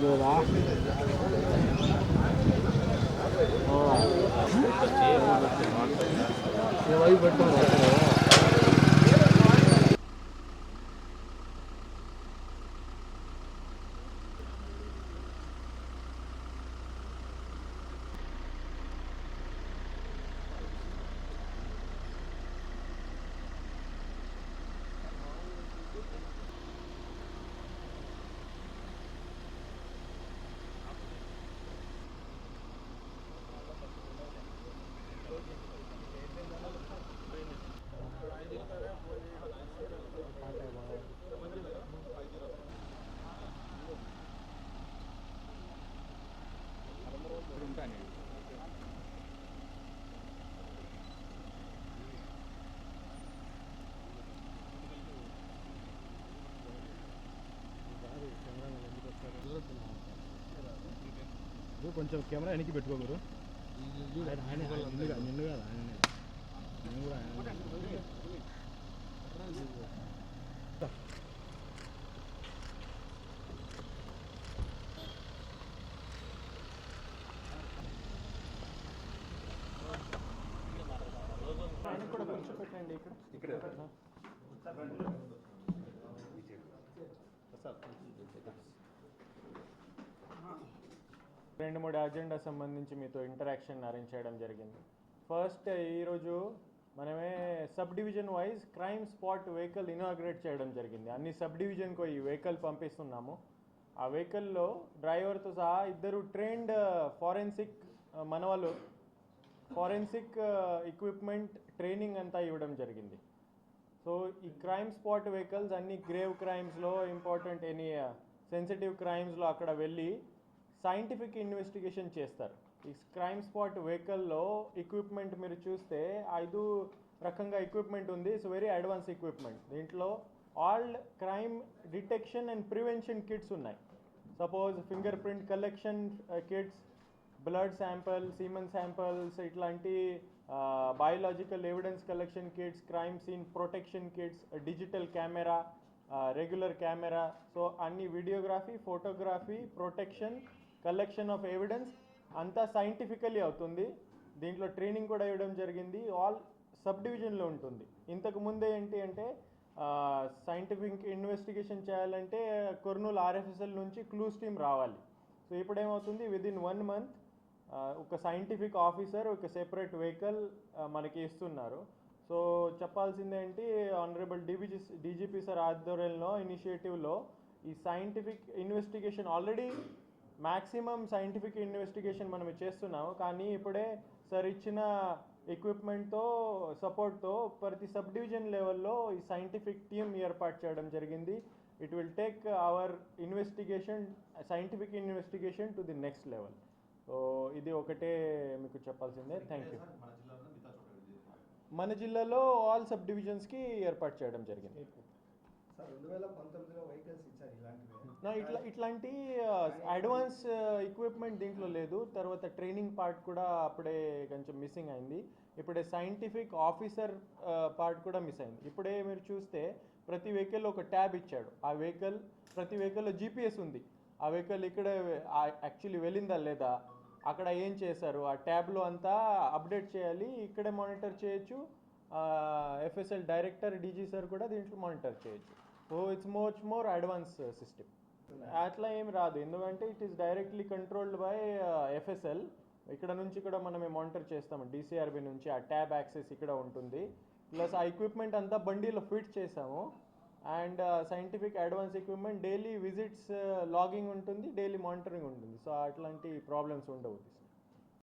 లేదా వైపు పెట్టుకున్నారు ఇప్పుడు కొంచెం కెమెరా వెనక్కి పెట్టుకోకూరు ఆయన నిన్ను కాదు నిన్ను కాదు ఆయన నేను కూడా ఆయన ఇక్కడ. రెండు మూడు అజెండా సంబంధించి మీతో ఇంటరాక్షన్ అరేంజ్ చేయడం జరిగింది. ఫస్ట్ ఈరోజు మనమే sub division wise crime spot vehicle inaugurate చేయడం జరిగింది. అన్ని సబ్ డివిజన్కు ఈ వెహికల్ పంపిస్తున్నాము. ఆ వెహికల్లో డ్రైవర్తో సహా ఇద్దరు ట్రైన్డ్ ఫారెన్సిక్ మన వాళ్ళు ఫారెన్సిక్ ఎక్విప్మెంట్ ట్రైనింగ్ అంతా ఇవ్వడం జరిగింది. సో ఈ క్రైమ్ స్పాట్ వెహికల్స్ అన్ని గ్రేవ్ క్రైమ్స్లో ఇంపార్టెంట్ ఎనీ సెన్సిటివ్ క్రైమ్స్లో అక్కడ వెళ్ళి సైంటిఫిక్ ఇన్వెస్టిగేషన్ చేస్తారు. ఈ క్రైమ్ స్పాట్ వెహికల్లో ఎక్విప్మెంట్ మీరు చూస్తే ఐదు రకంగా ఎక్విప్మెంట్ ఉంది. ఇట్స్ వెరీ అడ్వాన్స్ ఎక్విప్మెంట్ దీంట్లో all crime detection and prevention kits ఉన్నాయి. Suppose fingerprint collection kits blood sample semen samples ఇట్లాంటి biological evidence collection kits crime scene protection kits digital camera regular camera so అన్ని videography photography protection collection of evidence అంతా scientifically అవుతుంది. దీంట్లో training కూడా ఇవ్వడం జరిగింది. All sub డివిజన్లో ఉంటుంది. ఇంతకు ముందే ఏంటి అంటే సైంటిఫిక్ ఇన్వెస్టిగేషన్ చేయాలంటే కొర్నూలు ఆర్ఎఫ్ఎస్ఎల్ నుంచి క్లూస్ టీమ్ రావాలి. సో ఇప్పుడు ఏమవుతుంది విద్ ఇన్ వన్ మంత్ ఒక సైంటిఫిక్ ఆఫీసర్ ఒక సెపరేట్ వెహికల్ మనకి ఇస్తున్నారు. So చెప్పాల్సిందేంటి honourable D B G D G P sir ఆధ్వర్యంలో ఇనిషియేటివ్లో ఈ scientific investigation already maximum scientific investigation మనం చేస్తున్నాము కానీ ఇప్పుడే సార్ ఇచ్చిన ఎక్విప్మెంట్తో సపోర్ట్తో ప్రతి సబ్ డివిజన్ లెవెల్లో ఈ సైంటిఫిక్ టీమ్ ఏర్పాటు చేయడం జరిగింది. It will take our investigation scientific investigation to the next level so ఇది ఒకటే మీకు చెప్పాల్సిందే. థ్యాంక్ యూ మన జిల్లాలో ఆల్ సబ్ డివిజన్స్కి ఏర్పాటు చేయడం జరిగింది. సార్ రెండు వేల పంతొమ్మిదిలో వెహికల్స్ ఇచ్చారు ఇలాంటివి. ఇట్లా ఇట్లాంటి అడ్వాన్స్ ఎక్విప్మెంట్ దీంట్లో లేదు. తర్వాత ట్రైనింగ్ పార్ట్ కూడా అప్పుడే కొంచెం మిస్సింగ్ అయింది. ఇప్పుడే సైంటిఫిక్ ఆఫీసర్ పార్ట్ కూడా మిస్ అయింది. ఇప్పుడే మీరు చూస్తే ప్రతి వెహికల్ ఒక ట్యాబ్ ఇచ్చాడు. ఆ వెహికల్ ప్రతి వెహికల్లో జీపీఎస్ ఉంది. ఆ వెహికల్ ఇక్కడ యాక్చువల్లీ వెళ్ళిందా లేదా? అక్కడ ఏం చేశారు? ఆ ట్యాబ్లో అంతా అప్డేట్ చేయాలి. ఇక్కడే మానిటర్ చేయొచ్చు. ఎఫ్ఎస్ఎల్ డైరెక్టర్ డీజీ సార్ కూడా దీంట్లో మానిటర్ చేయొచ్చు. So it's much more advance system అట్లా ఏం రాదు. ఎందుకంటే it is directly controlled by F S L ఇక్కడ నుంచి కూడా మనమే మానిటర్ చేస్తాము. డిసిఆర్బి నుంచి ఆ ట్యాబ్ యాక్సెస్ ఇక్కడ ఉంటుంది. ప్లస్ ఆ ఎక్విప్మెంట్ అంతా బండిలో ఫిట్ చేసాము. And scientific advance equipment daily visits logging ఉంటుంది డైలీ మానిటరింగ్ ఉంటుంది. సో అట్లాంటి ప్రాబ్లమ్స్ ఉండవు.